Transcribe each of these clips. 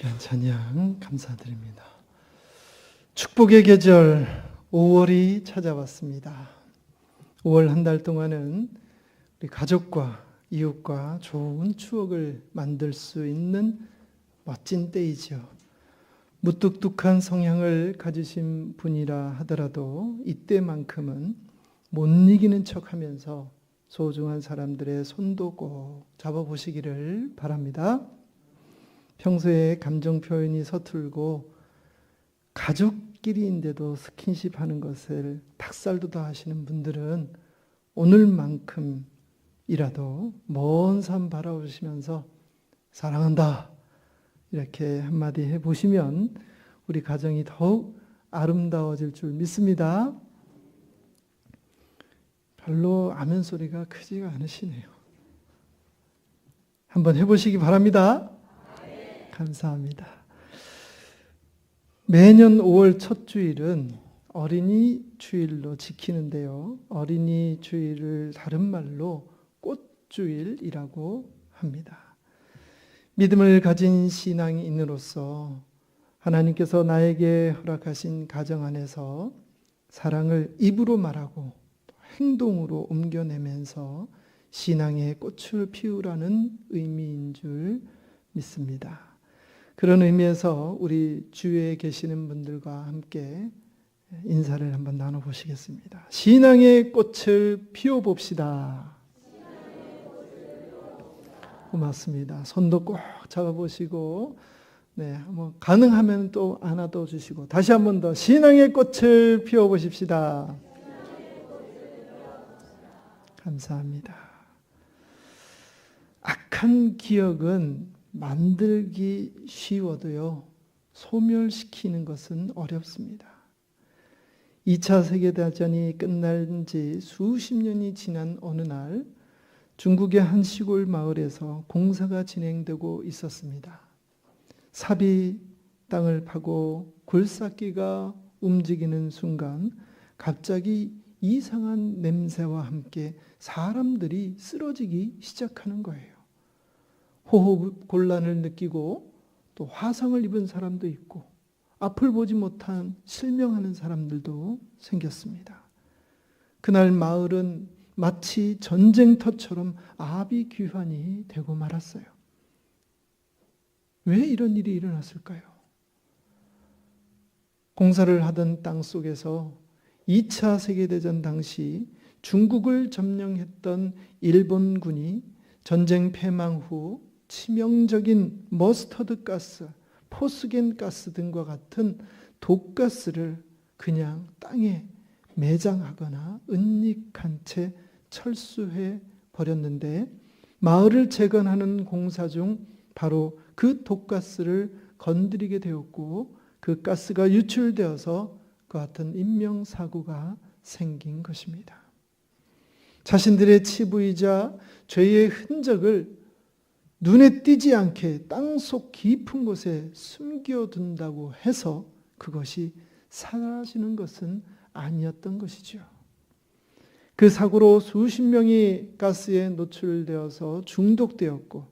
귀한 찬양 감사드립니다. 축복의 계절 5월이 찾아왔습니다. 5월 한 달 동안은 우리 가족과 이웃과 좋은 추억을 만들 수 있는 멋진 때이죠. 무뚝뚝한 성향을 가지신 분이라 하더라도 이때만큼은 못 이기는 척 하면서 소중한 사람들의 손도 꼭 잡아보시기를 바랍니다. 평소에 감정 표현이 서툴고 가족끼리인데도 스킨십 하는 것을 닭살도다 하시는 분들은 오늘만큼이라도 먼 산 바라보시면서 사랑한다 이렇게 한마디 해보시면 우리 가정이 더욱 아름다워질 줄 믿습니다. 별로 아멘 소리가 크지가 않으시네요. 한번 해보시기 바랍니다. 감사합니다. 매년 5월 첫 주일은 어린이 주일로 지키는데요. 어린이 주일을 다른 말로 꽃주일이라고 합니다. 믿음을 가진 신앙인으로서 하나님께서 나에게 허락하신 가정 안에서 사랑을 입으로 말하고 행동으로 옮겨내면서 신앙의 꽃을 피우라는 의미인 줄 믿습니다. 그런 의미에서 우리 주위에 계시는 분들과 함께 인사를 한번 나눠보시겠습니다. 신앙의 꽃을 피워봅시다. 고맙습니다. 손도 꼭 잡아보시고, 네, 뭐 가능하면 또 안아도 주시고, 다시 한 번 더 신앙의 꽃을 피워보십시다. 감사합니다. 악한 기억은 만들기 쉬워도요, 소멸시키는 것은 어렵습니다. 2차 세계대전이 끝난 지 수십 년이 지난 어느 날, 중국의 한 시골 마을에서 공사가 진행되고 있었습니다. 삽이 땅을 파고 굴삭기가 움직이는 순간, 갑자기 이상한 냄새와 함께 사람들이 쓰러지기 시작하는 거예요. 호흡 곤란을 느끼고 또 화상을 입은 사람도 있고 앞을 보지 못한 실명하는 사람들도 생겼습니다. 그날 마을은 마치 전쟁터처럼 아비규환이 되고 말았어요. 왜 이런 일이 일어났을까요? 공사를 하던 땅 속에서 2차 세계대전 당시 중국을 점령했던 일본군이 전쟁 패망 후 치명적인 머스터드 가스, 포스겐 가스 등과 같은 독가스를 그냥 땅에 매장하거나 은닉한 채 철수해 버렸는데 마을을 재건하는 공사 중 바로 그 독가스를 건드리게 되었고 그 가스가 유출되어서 그 같은 인명사고가 생긴 것입니다. 자신들의 치부이자 죄의 흔적을 눈에 띄지 않게 땅속 깊은 곳에 숨겨둔다고 해서 그것이 사라지는 것은 아니었던 것이죠. 그 사고로 수십 명이 가스에 노출되어서 중독되었고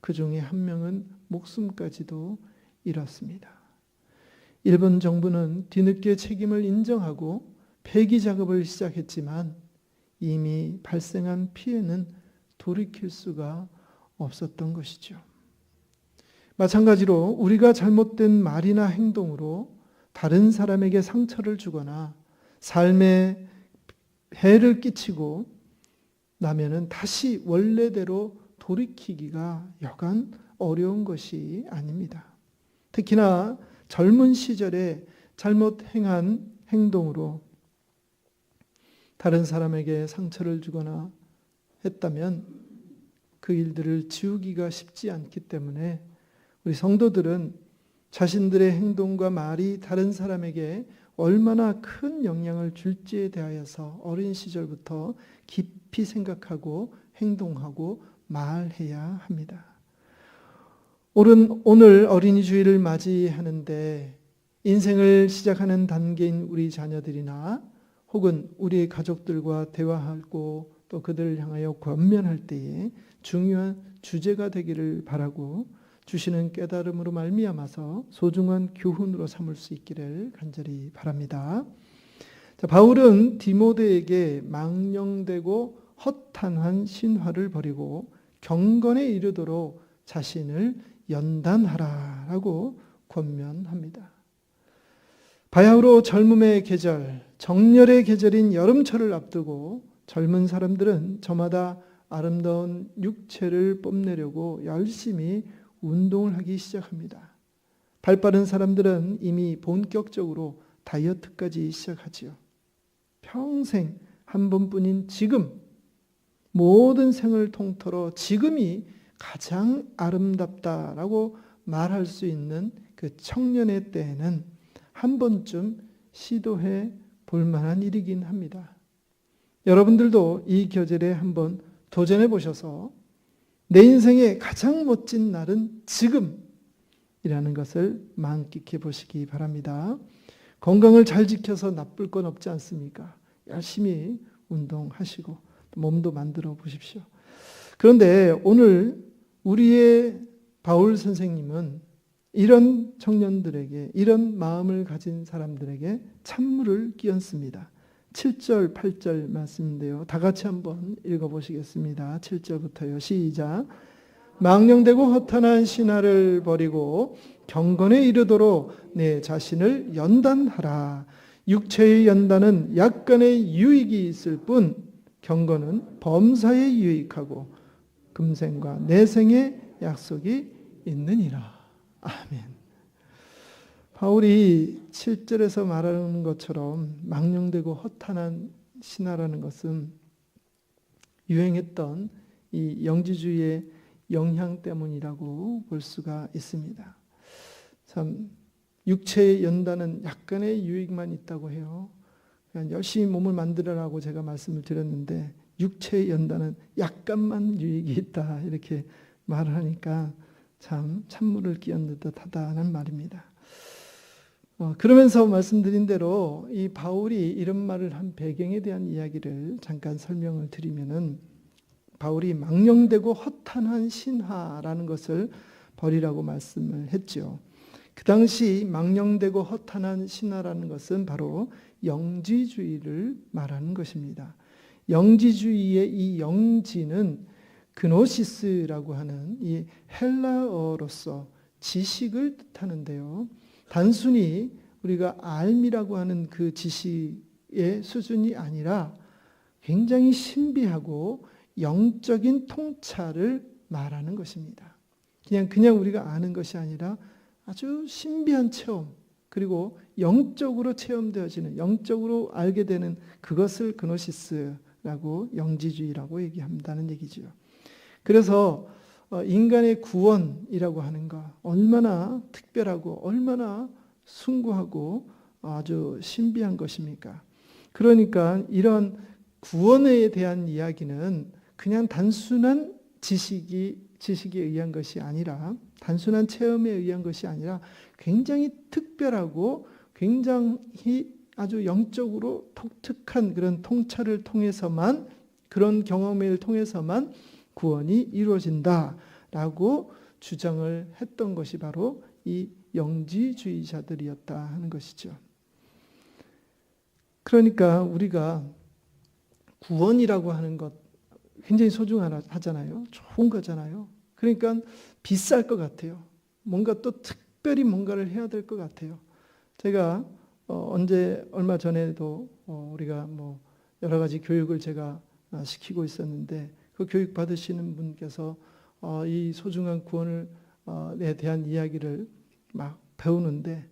그 중에 한 명은 목숨까지도 잃었습니다. 일본 정부는 뒤늦게 책임을 인정하고 폐기 작업을 시작했지만 이미 발생한 피해는 돌이킬 수가 없 었던 것이죠. 마찬가지로 우리가 잘못된 말이나 행동으로 다른 사람에게 상처를 주거나 삶에 해를 끼치고 나면은 다시 원래대로 돌이키기가 여간 어려운 것이 아닙니다. 특히나 젊은 시절에 잘못 행한 행동으로 다른 사람에게 상처를 주거나 했다면 그 일들을 지우기가 쉽지 않기 때문에 우리 성도들은 자신들의 행동과 말이 다른 사람에게 얼마나 큰 영향을 줄지에 대하여서 어린 시절부터 깊이 생각하고 행동하고 말해야 합니다. 오늘 어린이 주일을 맞이하는데 인생을 시작하는 단계인 우리 자녀들이나 혹은 우리 가족들과 대화하고 또 그들을 향하여 권면할 때에 중요한 주제가 되기를 바라고 주시는 깨달음으로 말미암아서 소중한 교훈으로 삼을 수 있기를 간절히 바랍니다. 자, 바울은 디모데에게 망령되고 허탄한 신화를 버리고 경건에 이르도록 자신을 연단하라라고 권면합니다. 바야흐로 젊음의 계절, 정열의 계절인 여름철을 앞두고 젊은 사람들은 저마다 아름다운 육체를 뽐내려고 열심히 운동을 하기 시작합니다. 발 빠른 사람들은 이미 본격적으로 다이어트까지 시작하지요. 평생 한 번뿐인 지금, 모든 생을 통틀어 지금이 가장 아름답다라고 말할 수 있는 그 청년의 때에는 한 번쯤 시도해 볼 만한 일이긴 합니다. 여러분들도 이 계절에 한번 도전해 보셔서 내 인생의 가장 멋진 날은 지금이라는 것을 만끽해 보시기 바랍니다. 건강을 잘 지켜서 나쁠 건 없지 않습니까? 열심히 운동하시고 몸도 만들어 보십시오. 그런데 오늘 우리의 바울 선생님은 이런 청년들에게 이런 마음을 가진 사람들에게 찬물을 끼얹습니다. 7절, 8절 말씀인데요. 다 같이 한번 읽어 보시겠습니다. 7절부터요. 시작. 망령되고 허탄한 신화를 버리고 경건에 이르도록 내 자신을 연단하라. 육체의 연단은 약간의 유익이 있을 뿐 경건은 범사에 유익하고 금생과 내생의 약속이 있느니라. 아멘. 바울이 7절에서 말하는 것처럼 망령되고 허탄한 신화라는 것은 유행했던 이 영지주의의 영향 때문이라고 볼 수가 있습니다. 참 육체의 연단은 약간의 유익만 있다고 해요. 열심히 몸을 만들어라고 제가 말씀을 드렸는데 육체의 연단은 약간만 유익이 있다 이렇게 말을 하니까 참 찬물을 끼얹는 듯하다는 말입니다. 어, 그러면서 말씀드린 대로 이 바울이 이런 말을 한 배경에 대한 이야기를 잠깐 설명을 드리면은 바울이 망령되고 허탄한 신화라는 것을 버리라고 말씀을 했죠. 그 당시 망령되고 허탄한 신화라는 것은 바로 영지주의를 말하는 것입니다. 영지주의의 이 영지는 그노시스라고 하는 이 헬라어로서 지식을 뜻하는데요. 단순히 우리가 알미라고 하는 그 지식의 수준이 아니라 굉장히 신비하고 영적인 통찰을 말하는 것입니다. 그냥 그냥 우리가 아는 것이 아니라 아주 신비한 체험 그리고 영적으로 체험되어지는 영적으로 알게 되는 그것을 그노시스라고 영지주의라고 얘기한다는 얘기죠. 그래서 어, 인간의 구원이라고 하는 것 얼마나 특별하고 얼마나 숭고하고 아주 신비한 것입니까? 그러니까 이런 구원에 대한 이야기는 그냥 단순한 지식이 지식에 의한 것이 아니라 단순한 체험에 의한 것이 아니라 굉장히 특별하고 굉장히 아주 영적으로 독특한 그런 통찰을 통해서만 그런 경험을 통해서만 구원이 이루어진다라고 주장을 했던 것이 바로 이 영지주의자들이었다 하는 것이죠. 그러니까 우리가 구원이라고 하는 것 굉장히 소중하잖아요. 좋은 거잖아요. 그러니까 비쌀 것 같아요. 뭔가 또 특별히 뭔가를 해야 될 것 같아요. 제가 어, 언제 얼마 전에도 어, 우리가 뭐 여러 가지 교육을 제가 아, 시키고 있었는데 그 교육 받으시는 분께서 어, 이 소중한 구원에 어, 대한 이야기를 막 배우는데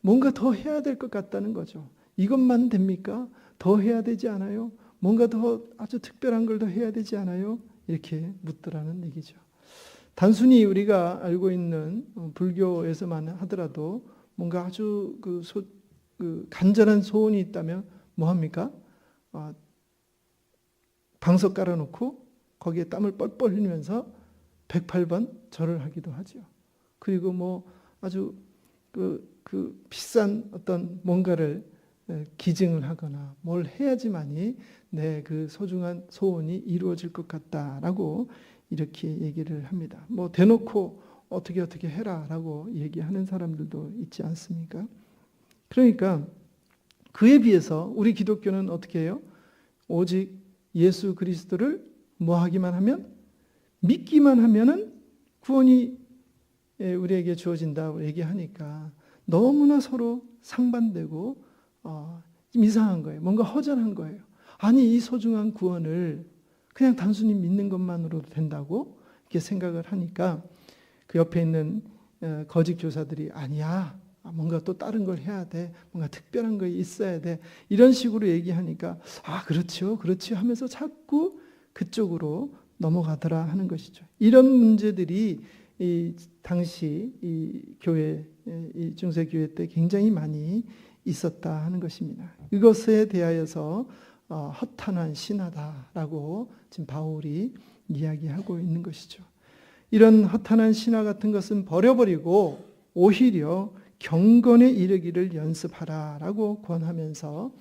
뭔가 더 해야 될 것 같다는 거죠. 이것만 됩니까? 더 해야 되지 않아요? 뭔가 더 아주 특별한 걸 더 해야 되지 않아요? 이렇게 묻더라는 얘기죠. 단순히 우리가 알고 있는 어, 불교에서만 하더라도 뭔가 아주 그, 소, 그 간절한 소원이 있다면 뭐 합니까? 어, 방석 깔아놓고 거기에 땀을 뻘뻘 흘리면서 108번 절을 하기도 하죠. 그리고 뭐 아주 그, 그 비싼 어떤 뭔가를 기증을 하거나 뭘 해야지만이 내 그 소중한 소원이 이루어질 것 같다라고 이렇게 얘기를 합니다. 뭐 대놓고 어떻게 어떻게 해라라고 얘기하는 사람들도 있지 않습니까? 그러니까 그에 비해서 우리 기독교는 어떻게 해요? 오직 예수 그리스도를 뭐 하기만 하면 믿기만 하면은 구원이 예, 우리에게 주어진다고 얘기하니까 너무나 서로 상반되고 어, 좀 이상한 거예요. 뭔가 허전한 거예요. 아니 이 소중한 구원을 그냥 단순히 믿는 것만으로도 된다고 이렇게 생각을 하니까 그 옆에 있는 어, 거짓 교사들이 아니야. 아, 뭔가 또 다른 걸 해야 돼. 뭔가 특별한 거 있어야 돼. 이런 식으로 얘기하니까 아, 그렇죠. 그렇지 하면서 자꾸 그쪽으로 넘어가더라 하는 것이죠. 이런 문제들이 이 당시 이 교회 이 중세 교회 때 굉장히 많이 있었다 하는 것입니다. 이것에 대하여서 어, 허탄한 신화다라고 지금 바울이 이야기하고 있는 것이죠. 이런 허탄한 신화 같은 것은 버려버리고 오히려 경건에 이르기를 연습하라라고 권하면서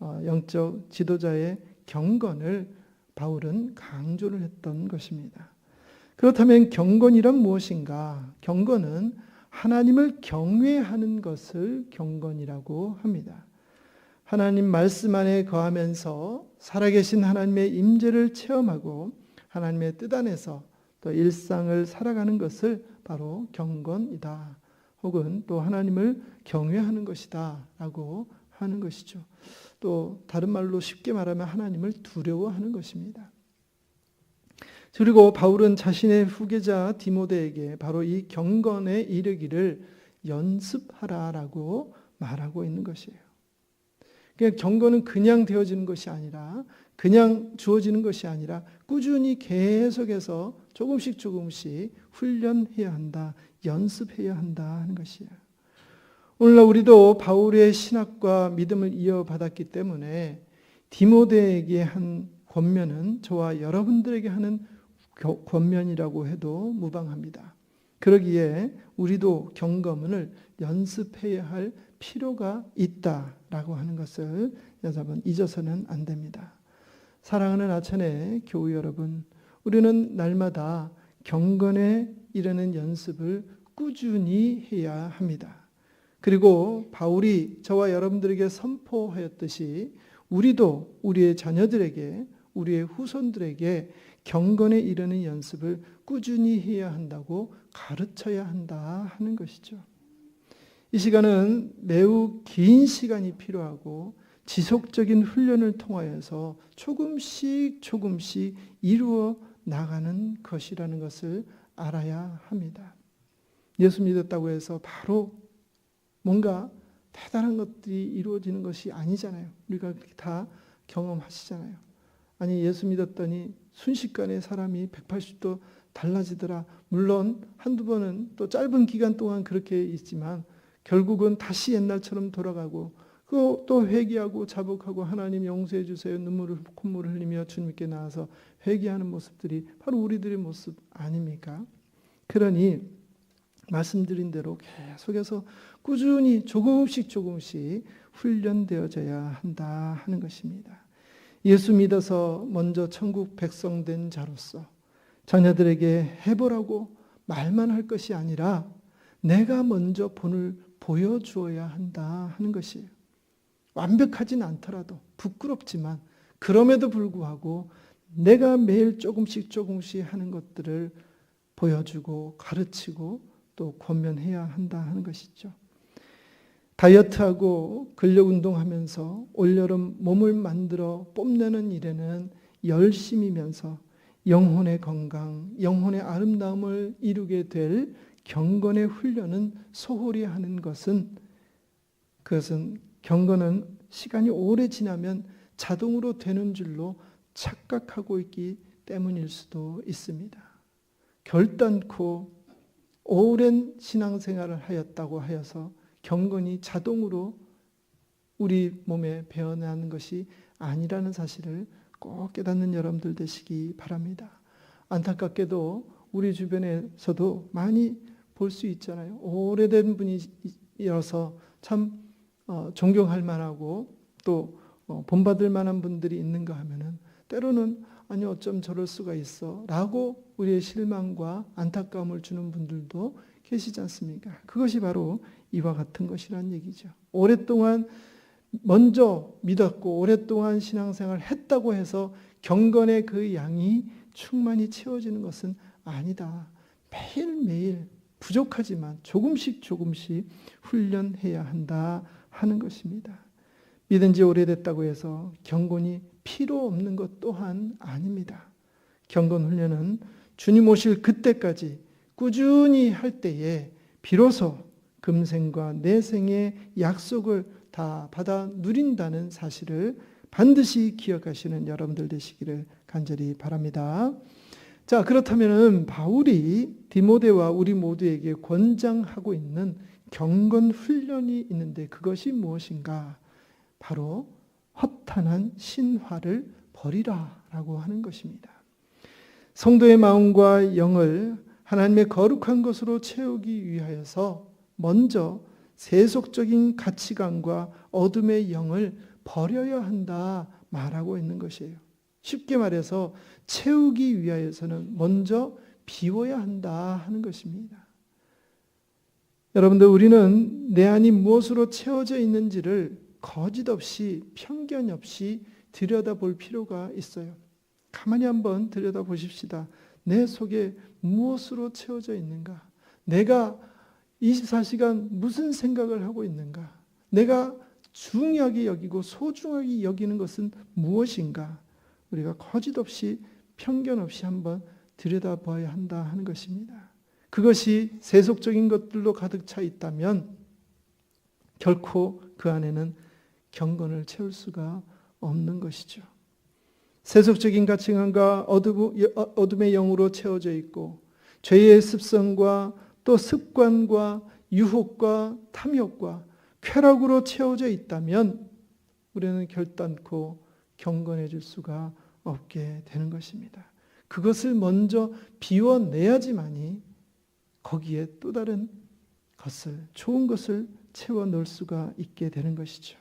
어, 영적 지도자의 경건을 바울은 강조를 했던 것입니다. 그렇다면 경건이란 무엇인가? 경건은 하나님을 경외하는 것을 경건이라고 합니다. 하나님 말씀 안에 거하면서 살아계신 하나님의 임재를 체험하고 하나님의 뜻 안에서 또 일상을 살아가는 것을 바로 경건이다. 혹은 또 하나님을 경외하는 것이다 라고 하는 것이죠. 또 다른 말로 쉽게 말하면 하나님을 두려워하는 것입니다. 그리고 바울은 자신의 후계자 디모데에게 바로 이 경건에 이르기를 연습하라라고 말하고 있는 것이에요. 그러니까 경건은 그냥 되어지는 것이 아니라 그냥 주어지는 것이 아니라 꾸준히 계속해서 조금씩 조금씩 훈련해야 한다, 연습해야 한다 하는 것이에요. 오늘날 우리도 바울의 신학과 믿음을 이어받았기 때문에 디모데에게 한 권면은 저와 여러분들에게 하는 권면이라고 해도 무방합니다. 그러기에 우리도 경건을 연습해야 할 필요가 있다라고 하는 것을 여러분 잊어서는 안 됩니다. 사랑하는 아천의 교우 여러분, 우리는 날마다 경건에 이르는 연습을 꾸준히 해야 합니다. 그리고 바울이 저와 여러분들에게 선포하였듯이 우리도 우리의 자녀들에게 우리의 후손들에게 경건에 이르는 연습을 꾸준히 해야 한다고 가르쳐야 한다 하는 것이죠. 이 시간은 매우 긴 시간이 필요하고 지속적인 훈련을 통하여서 조금씩 조금씩 이루어 나가는 것이라는 것을 알아야 합니다. 예수 믿었다고 해서 바로 뭔가 대단한 것들이 이루어지는 것이 아니잖아요. 우리가 다 경험하시잖아요. 아니 예수 믿었더니 순식간에 사람이 180도 달라지더라. 물론 한두 번은 또 짧은 기간 동안 그렇게 있지만 결국은 다시 옛날처럼 돌아가고 또 회개하고 자복하고 하나님 용서해 주세요. 눈물을 콧물을 흘리며 주님께 나와서 회개하는 모습들이 바로 우리들의 모습 아닙니까? 그러니 말씀드린 대로 계속해서 꾸준히 조금씩 조금씩 훈련되어져야 한다 하는 것입니다. 예수 믿어서 먼저 천국 백성 된 자로서 자녀들에게 해보라고 말만 할 것이 아니라 내가 먼저 본을 보여주어야 한다 하는 것이에요. 완벽하진 않더라도 부끄럽지만 그럼에도 불구하고 내가 매일 조금씩 조금씩 하는 것들을 보여주고 가르치고 또 권면해야 한다 하는 것이죠. 다이어트하고 근력 운동하면서 올여름 몸을 만들어 뽐내는 일에는 열심이면서 영혼의 건강, 영혼의 아름다움을 이루게 될 경건의 훈련은 소홀히 하는 것은 그것은 경건은 시간이 오래 지나면 자동으로 되는 줄로 착각하고 있기 때문일 수도 있습니다. 결단코 오랜 신앙생활을 하였다고 하여서 경건이 자동으로 우리 몸에 배어나는 것이 아니라는 사실을 꼭 깨닫는 여러분들 되시기 바랍니다. 안타깝게도 우리 주변에서도 많이 볼 수 있잖아요. 오래된 분이어서 참 어, 존경할 만하고 또 어, 본받을 만한 분들이 있는가 하면은 때로는 아니 어쩜 저럴 수가 있어 라고 우리의 실망과 안타까움을 주는 분들도 계시지 않습니까? 그것이 바로 이와 같은 것이란 얘기죠. 오랫동안 먼저 믿었고 오랫동안 신앙생활 했다고 해서 경건의 그 양이 충만히 채워지는 것은 아니다. 매일매일 부족하지만 조금씩 조금씩 훈련해야 한다 하는 것입니다. 믿은 지 오래됐다고 해서 경건이 필요 없는 것 또한 아닙니다. 경건 훈련은 주님 오실 그때까지 꾸준히 할 때에 비로소 금생과 내생의 약속을 다 받아 누린다는 사실을 반드시 기억하시는 여러분들 되시기를 간절히 바랍니다. 자, 그렇다면은 바울이 디모데와 우리 모두에게 권장하고 있는 경건 훈련이 있는데 그것이 무엇인가? 바로 허탄한 신화를 버리라 라고 하는 것입니다. 성도의 마음과 영을 하나님의 거룩한 것으로 채우기 위하여서 먼저 세속적인 가치관과 어둠의 영을 버려야 한다 말하고 있는 것이에요. 쉽게 말해서 채우기 위하여서는 먼저 비워야 한다 하는 것입니다. 여러분들 우리는 내 안이 무엇으로 채워져 있는지를 거짓 없이 편견 없이 들여다볼 필요가 있어요. 가만히 한번 들여다 보십시다. 내 속에 무엇으로 채워져 있는가? 내가 24시간 무슨 생각을 하고 있는가? 내가 중요하게 여기고 소중하게 여기는 것은 무엇인가? 우리가 거짓 없이 편견 없이 한번 들여다봐야 한다 하는 것입니다. 그것이 세속적인 것들로 가득 차 있다면 결코 그 안에는 경건을 채울 수가 없는 것이죠. 세속적인 가치관과 어둠 의 영으로 채워져 있고 죄의 습성과 또 습관과 유혹과 탐욕과 쾌락으로 채워져 있다면 우리는 결단코 경건해질 수가 없게 되는 것입니다. 그것을 먼저 비워내야지만이 거기에 또 다른 것을 좋은 것을 채워 넣을 수가 있게 되는 것이죠.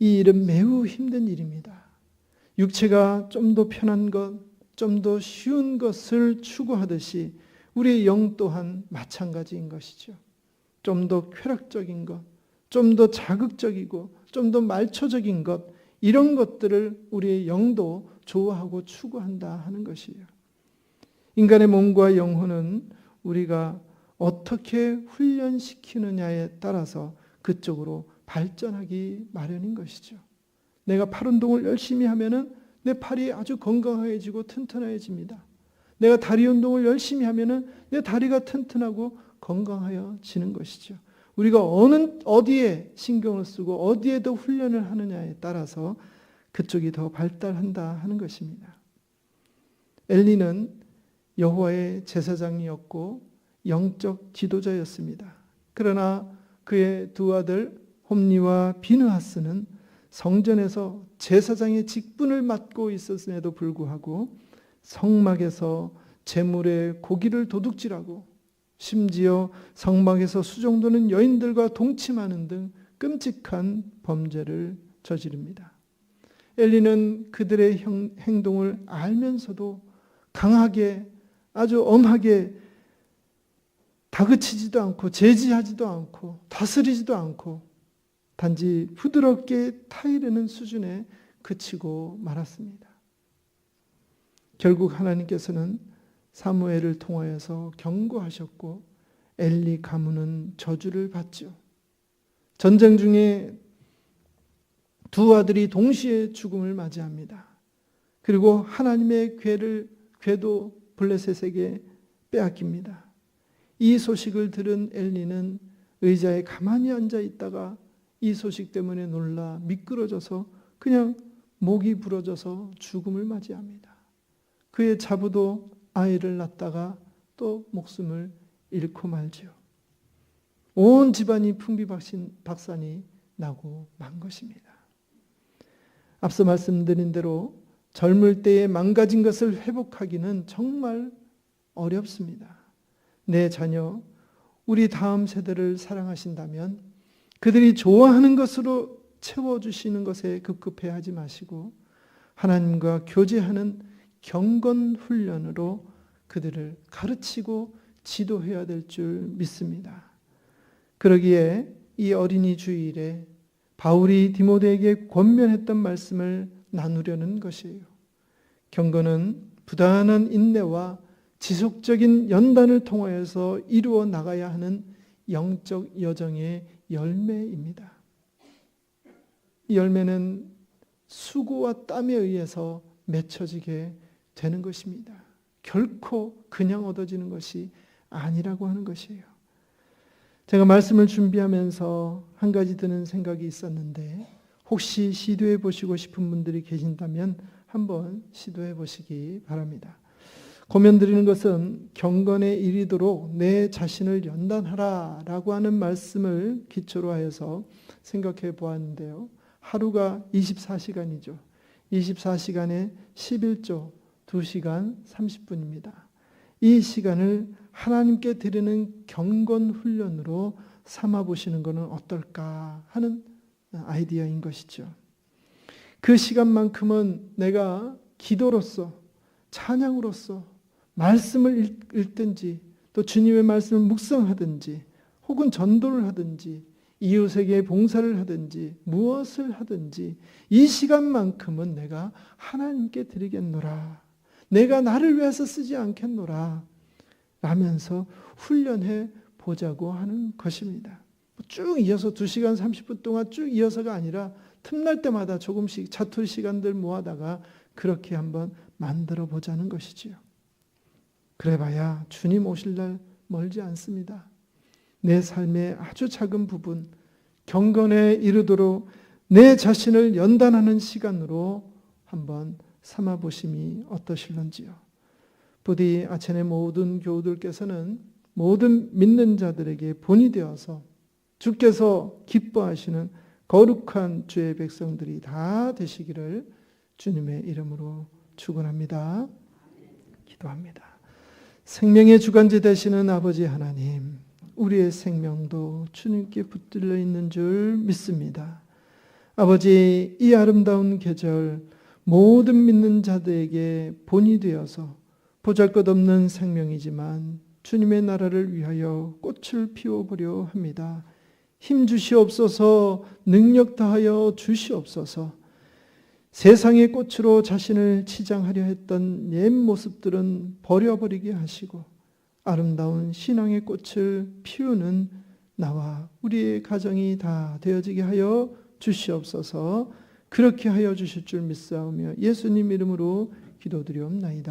이 일은 매우 힘든 일입니다. 육체가 좀 더 편한 것, 좀 더 쉬운 것을 추구하듯이 우리의 영 또한 마찬가지인 것이죠. 좀 더 쾌락적인 것, 좀 더 자극적이고 좀 더 말초적인 것, 이런 것들을 우리의 영도 좋아하고 추구한다 하는 것이에요. 인간의 몸과 영혼은 우리가 어떻게 훈련시키느냐에 따라서 그쪽으로 발전하기 마련인 것이죠. 내가 팔 운동을 열심히 하면은 내 팔이 아주 건강해지고 튼튼해집니다. 내가 다리 운동을 열심히 하면은 내 다리가 튼튼하고 건강하여지는 것이죠. 우리가 어느 어디에 신경을 쓰고 어디에 더 훈련을 하느냐에 따라서 그쪽이 더 발달한다 하는 것입니다. 엘리는 여호와의 제사장이었고 영적 지도자였습니다. 그러나 그의 두 아들 홈니와 비느하스는 성전에서 제사장의 직분을 맡고 있었음에도 불구하고 성막에서 제물의 고기를 도둑질하고 심지어 성막에서 수종도는 여인들과 동침하는 등 끔찍한 범죄를 저지릅니다. 엘리는 그들의 행동을 알면서도 강하게 아주 엄하게 다그치지도 않고 제지하지도 않고 다스리지도 않고 단지 부드럽게 타이르는 수준에 그치고 말았습니다. 결국 하나님께서는 사무엘을 통하여서 경고하셨고 엘리 가문은 저주를 받죠. 전쟁 중에 두 아들이 동시에 죽음을 맞이합니다. 그리고 하나님의 괴를 괴도 블레셋에게 빼앗깁니다. 이 소식을 들은 엘리는 의자에 가만히 앉아 있다가 이 소식 때문에 놀라 미끄러져서 그냥 목이 부러져서 죽음을 맞이합니다. 그의 자부도 아이를 낳다가 또 목숨을 잃고 말지요. 온 집안이 풍비박산이 나고 만 것입니다. 앞서 말씀드린 대로 젊을 때에 망가진 것을 회복하기는 정말 어렵습니다. 내 자녀, 우리 다음 세대를 사랑하신다면 그들이 좋아하는 것으로 채워주시는 것에 급급해 하지 마시고 하나님과 교제하는 경건 훈련으로 그들을 가르치고 지도해야 될 줄 믿습니다. 그러기에 이 어린이 주일에 바울이 디모데에게 권면했던 말씀을 나누려는 것이에요. 경건은 부단한 인내와 지속적인 연단을 통하여서 이루어 나가야 하는 영적 여정의 열매입니다. 이 열매는 수고와 땀에 의해서 맺혀지게 되는 것입니다. 결코 그냥 얻어지는 것이 아니라고 하는 것이에요. 제가 말씀을 준비하면서 한 가지 드는 생각이 있었는데 혹시 시도해 보시고 싶은 분들이 계신다면 한번 시도해 보시기 바랍니다. 고면 드리는 것은 경건에 이르도록 내 자신을 연단하라 라고 하는 말씀을 기초로 하여서 생각해 보았는데요. 하루가 24시간이죠. 24시간에 11조 2시간 30분입니다. 이 시간을 하나님께 드리는 경건 훈련으로 삼아 보시는 것은 어떨까 하는 아이디어인 것이죠. 그 시간만큼은 내가 기도로서 찬양으로서 말씀을 읽든지 또 주님의 말씀을 묵상하든지 혹은 전도를 하든지 이웃에게 봉사를 하든지 무엇을 하든지 이 시간만큼은 내가 하나님께 드리겠노라. 내가 나를 위해서 쓰지 않겠노라. 라면서 훈련해 보자고 하는 것입니다. 쭉 이어서 2시간 30분 동안 쭉 이어서가 아니라 틈날 때마다 조금씩 자투리 시간들 모아다가 그렇게 한번 만들어 보자는 것이지요. 그래봐야 주님 오실 날 멀지 않습니다. 내 삶의 아주 작은 부분, 경건에 이르도록 내 자신을 연단하는 시간으로 한번 삼아 보심이 어떠실런지요. 부디 아체네 모든 교우들께서는 모든 믿는 자들에게 본이 되어서 주께서 기뻐하시는 거룩한 주의 백성들이 다 되시기를 주님의 이름으로 축원합니다. 기도합니다. 생명의 주관자 되시는 아버지 하나님, 우리의 생명도 주님께 붙들려 있는 줄 믿습니다. 아버지, 이 아름다운 계절 모든 믿는 자들에게 본이 되어서 보잘 것 없는 생명이지만 주님의 나라를 위하여 꽃을 피워보려 합니다. 힘 주시옵소서, 능력 다하여 주시옵소서. 세상의 꽃으로 자신을 치장하려 했던 옛 모습들은 버려버리게 하시고 아름다운 신앙의 꽃을 피우는 나와 우리의 가정이 다 되어지게 하여 주시옵소서. 그렇게 하여 주실 줄 믿사오며 예수님 이름으로 기도드리옵나이다.